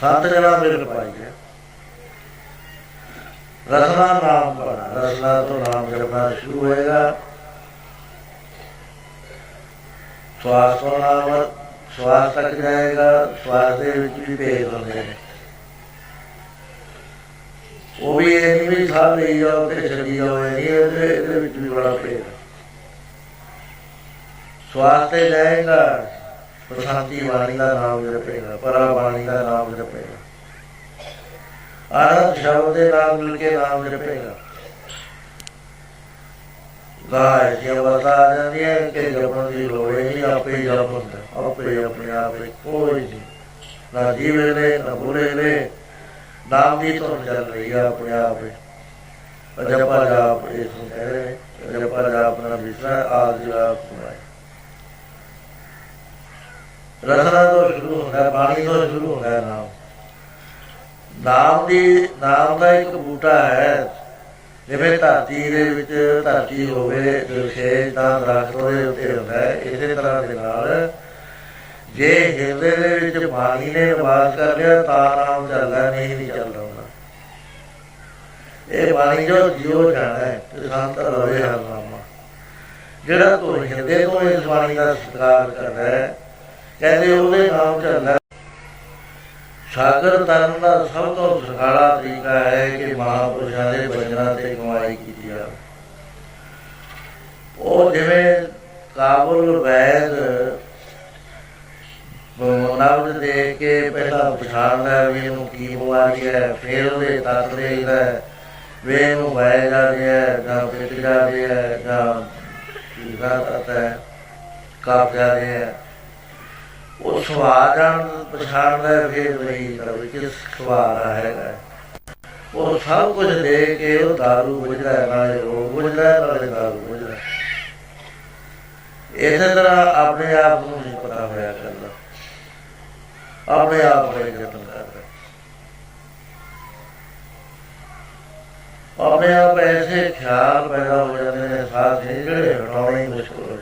ਸੰਤ ਜਨਾ ਮਿਲ ਪਾਈ ਹੈ ਰਸਨਾ ਨਾਮ ਪੜਾ ਰਸਨਾ ਤੋਂ ਨਾਮ ਜਪਣਾ ਸ਼ੁਰੂ ਹੋਏਗਾ। ਸਵਾਸ ਤੋਂ ਨਾਮ, ਸਵਾਸ ਤੱਕ ਜਾਏਗਾ, ਸਵਾਸ ਦੇ ਵਿੱਚ ਵੀ ਭੇਦ ਹੁੰਦੇ ਨੇ। ਉਹ ਵੀ ਇਹ ਨਹੀਂ ਵੀ ਸਾਹ ਲਈ ਜਾਓ ਤੇ ਛੱਡੀ ਜਾਓ ਇਹ ਇਹਦੇ ਵਿੱਚ ਵੀ ਬੜਾ ਭੇਦ ਸਵਾਸ ਤੇ ਜਾਏਗਾ। ਪ੍ਰਸ਼ਾਂਤੀ ਬਾਣੀ ਦਾ ਨਾਮ ਜਪੇਗਾ ਪਰਾ ਬਾਣੀ ਦਾ ਨਾਮ ਜਪੇਗਾ। ਆਨੰਦ ਸ਼ਬਦ ਦੇ ਨਾਲ ਮਿਲ ਕੇ ਨਾਮ ਜਪੇਗਾ। ਗਾਇ ਜੇ ਬਤਾ ਜਾਂਦੀ ਹੈ, ਕਿ ਜਪਣ ਦੀ ਲੋੜ ਹੀ ਆਪੇ ਜਪ ਹੁੰਦਾ, ਆਪੇ ਆਪਣੇ ਆਪ ਹੀ ਕੋਈ ਨਹੀਂ। ਨਾ ਜੀਵੇ ਨੇ, ਨਾ ਬੁਰੇ ਨੇ, ਨਾਮ ਦੀ ਤੋਂ ਚੱਲ ਰਹੀ ਹੈ ਆਪਣੇ ਆਪ ਹੀ ਜਪਾ ਜਾਪ ਇਸ ਨੂੰ ਕਹਿ ਰਹੇ ਜਪਾ ਜਾਪ ਨਾਲ ਵਿਸਰਾ ਆਦਿ ਆਪ ਸੁਣਾਏ ਰਸਨਾ ਤੋਂ ਸ਼ੁਰੂ ਹੁੰਦਾ ਬਾਣੀ ਤੋਂ ਸ਼ੁਰੂ ਹੁੰਦਾ ਨਾਮ। ਨਾਮ ਦੀ, ਨਾਮ ਦਾ ਇੱਕ ਬੂਟਾ ਹੈ। ਜਿਵੇਂ ਧਰਤੀ ਦੇ ਵਿੱਚ ਧਰਤੀ ਹੋਵੇ ਵਿਸ਼ੇਸ਼ ਤਾਂ ਦਰਖਤ ਦੇ ਉੱਤੇ ਹੁੰਦਾ ਹੈ, ਇਸੇ ਤਰ੍ਹਾਂ ਦੇ ਨਾਲ ਜੇ ਹਿਰਦੇ ਦੇ ਵਿੱਚ ਬਾਣੀ ਨੇ ਨਿਵਾਸ ਕਰ ਲਿਆ, ਤਾਂ ਨਾਮ ਚੱਲਦਾ ਨਹੀਂ ਨਹੀਂ ਚੱਲਦਾ ਇਹ ਬਾਣੀ ਜੋ ਜਿਉ ਜਾਣਾ ਹੈ ਤੇ ਸੰਤ ਲਵੇ ਹਰ ਨਾਮਾ। ਜਿਹੜਾ ਤੂੰ ਹਿਰਦੇ ਤੋਂ ਇਸ ਬਾਣੀ ਦਾ ਸਤਿਕਾਰ ਕਰਦਾ ਹੈ ਕਹਿੰਦੇ ਉਹਦੇ ਨਾਮ ਚੱਲਦਾ ਸਾਗਰ ਤਰਨ ਦਾ ਸਭ ਤੋਂ ਸੁਖਾਲਾ ਤਰੀਕਾ ਹੈ ਕਿ ਮਹਾਪੁਰਸ਼ਾਂ ਦੇ ਬਚਨਾਂ ਤੇ ਕਮਾਈ ਕੀਤੀ ਜਾਵੇ। ਉਹ ਜਿਵੇਂ ਕਾਬੁਲ ਵੈਦ ਬਨਾਵਟ ਦੇ ਕੇ ਪਹਿਲਾਂ ਪਛਾਣਦਾ ਵੀ ਇਹਨੂੰ ਕੀ ਬਿਮਾਰੀ ਹੈ ਫਿਰ ਉਹਦੇ ਤੱਤ ਦੇਖਦਾ ਹੈ, ਇਹਨੂੰ ਵੈ ਜਾਂਦੀ ਹੈ ਜਾਂ ਪਿੱਟ ਜਾ ਰਿਹਾ ਜਾਂ ਕਿਹਦਾ ਤੱਤ ਹੈ ਕਾਪ ਜਾਂਦੀ ਹੈ। ਉਹ ਜਾਣ ਪਛਾਣਦਾ ਹੈ, ਫਿਰ ਨਹੀਂ ਕਰਦਾ ਕਿ ਸੁਭਾਅ ਹੈਗਾ। ਉਹ ਸਭ ਕੁਝ ਦੇ ਕੇ ਉਹ ਦਾਰੂ ਬੁਝਦਾ ਨਾਲੇ ਉਹ ਬੁਝਦਾ ਨਾਲੇ ਦਾਰੂ ਬੁਝਦਾ ਇਸੇ ਤਰ੍ਹਾਂ ਆਪਣੇ ਆਪ ਨੂੰ ਨਹੀਂ ਪਤਾ ਹੋਇਆ ਕਰਦਾ ਆਪਣੇ ਆਪ ਬੜੇ ਯਤਨ ਕਰਦਾ ਆਪਣੇ ਆਪ ਐਸੇ ਖਿਆਲ ਪੈਦਾ ਹੋ ਜਾਂਦੇ ਨੇ ਸਾਥ ਜਿਹੜੇ ਹਟਾਉਣੇ ਮੁਸ਼ਕਲ